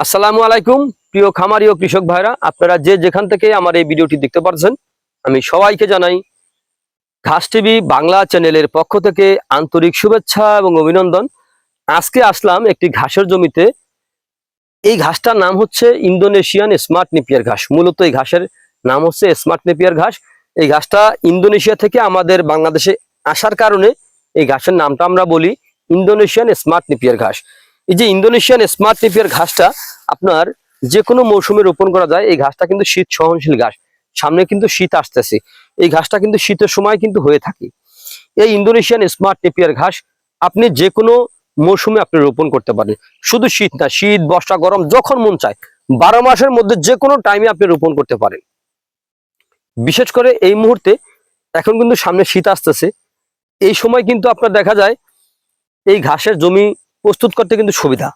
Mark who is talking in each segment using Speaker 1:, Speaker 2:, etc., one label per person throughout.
Speaker 1: আসসালামু আলাইকুম, প্রিয় খামারি ও কৃষক ভাইরা। আপনারা যে যেখান থেকে আমার এই ভিডিওটি দেখতে পাচ্ছেন আমি সবাইকে জানাই ঘাস টিভি বাংলা চ্যানেলের পক্ষ থেকে আন্তরিক শুভেচ্ছা এবং অভিনন্দন। আজকে আসলাম একটি ঘাসের জমিতে। এই ঘাসটার নাম হচ্ছে ইন্দোনেশিয়ান স্মার্ট নেপিয়ার ঘাস। মূলত এই ঘাসের নাম হচ্ছে স্মার্ট নেপিয়ার ঘাস। এই ঘাসটা ইন্দোনেশিয়া থেকে আমাদের বাংলাদেশে আসার কারণে এই ঘাসের নামটা আমরা বলি ইন্দোনেশিয়ান স্মার্ট নেপিয়ার ঘাস। এই যে ইন্দোনেশিয়ান স্মার্ট নেপিয়ার ঘাসটা আপনার যে কোনো মৌসুমে রোপণ করা যায়, এই ঘাসটা কিন্তু শীত সহনশীল ঘাস। সামনে কিন্তু শীত আসতেছে। এই ঘাসটা কিন্তু শীতের সময় কিন্তু হয়ে থাকে। এই ইন্দোনেশিয়ান স্মার্ট নেপিয়ার ঘাস আপনি যে কোনো মৌসুমে আপনি রোপণ করতে পারেন। শুধু শীত না, শীত, বর্ষা, গরম, যখন মন চায়, বারো মাসের মধ্যে যে কোনো টাইমে আপনি রোপণ করতে পারেন। বিশেষ করে এই মুহূর্তে এখন কিন্তু সামনে শীত আসতেছে। এই সময় কিন্তু আপনার দেখা যায়, এই ঘাসের জমি প্রস্তুত করতে কিন্তু সুবিধা।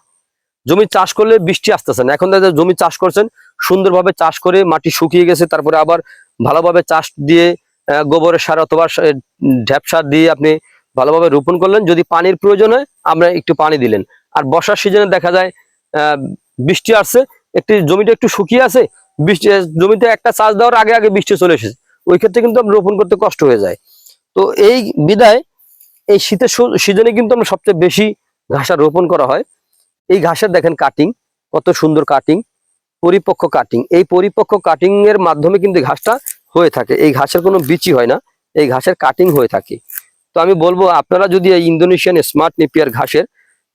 Speaker 1: জমি চাষ করলে বৃষ্টি আসতেছে না। এখন দেখা জমি চাষ করছেন, সুন্দরভাবে চাষ করে মাটি শুকিয়ে গেছে, তারপরে আবার ভালোভাবে চাষ দিয়ে গোবরের সার অথবা ঢ্যাপ সার দিয়ে আপনি ভালোভাবে রোপণ করলেন। যদি পানির প্রয়োজন হয়, আমরা একটু পানি দিলেন। আর বর্ষার সিজনে দেখা যায় বৃষ্টি আসছে, একটি জমিটা একটু শুকিয়ে আছে, বৃষ্টি জমিতে একটা চাষ দেওয়ার আগে আগে বৃষ্টি চলে এসেছে। ওই ক্ষেত্রে কিন্তু আমরা রোপণ করতে কষ্ট হয়ে যায়। তো এই বিদায়, এই শীতের সিজনে কিন্তু আমরা সবচেয়ে বেশি ঘাসা রোপণ করা হয়। এই ঘাসের দেখেন কাটিং কত সুন্দর কাটিং পরিপক্ক কাটিং এই পরিপক্ক কাটিং এর মাধ্যমে কিন্তু ঘাসটা হয়ে থাকে। এই ঘাসের কোনো বিচি হয় না, এই ঘাসের কাটিং হয়ে থাকে। তো আমি বলব, আপনারা যদি এই ইন্দোনেশিয়ান স্মার্ট নেপিয়ার ঘাসের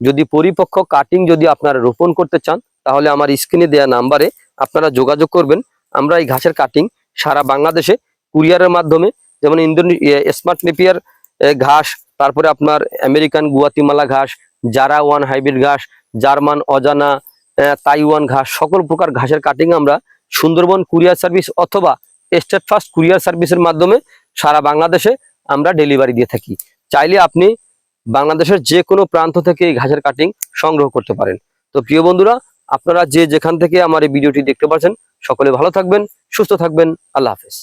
Speaker 1: যদি পরিপক্ক কাটিং যদি আপনারা রোপণ করতে চান, তাহলে আমার স্ক্রিনে দেওয়া নাম্বারে আপনারা যোগাযোগ করবেন। আমরা এই ঘাসের কাটিং সারা বাংলাদেশে কুরিয়ারের মাধ্যমে, যেমন ইন্দোনে স্মার্ট নেপিয়ার ঘাস, তারপরে আপনার আমেরিকান গুয়াতিমালা ঘাস জারা ওয়ান হাইব্রিড ঘাস জার্মান, অজানা তাইওয়ান ঘাস সকল প্রকার ঘাসের কাটিং আমরা সুন্দরবন কুরিয়ার সার্ভিস অথবা স্টেট ফার্স্ট কুরিয়ার সার্ভিসের মাধ্যমে সারা বাংলাদেশে আমরা ডেলিভারি দিয়ে থাকি। চাইলে আপনি বাংলাদেশের যে কোনো প্রান্ত থেকে এই ঘাসের কাটিং সংগ্রহ করতে পারেন। তো প্রিয় বন্ধুরা, আপনারা যে যেখান থেকে আমার এই ভিডিওটি দেখতে পাচ্ছেন, সকলে ভালো থাকবেন, সুস্থ থাকবেন, আল্লাহ হাফেজ।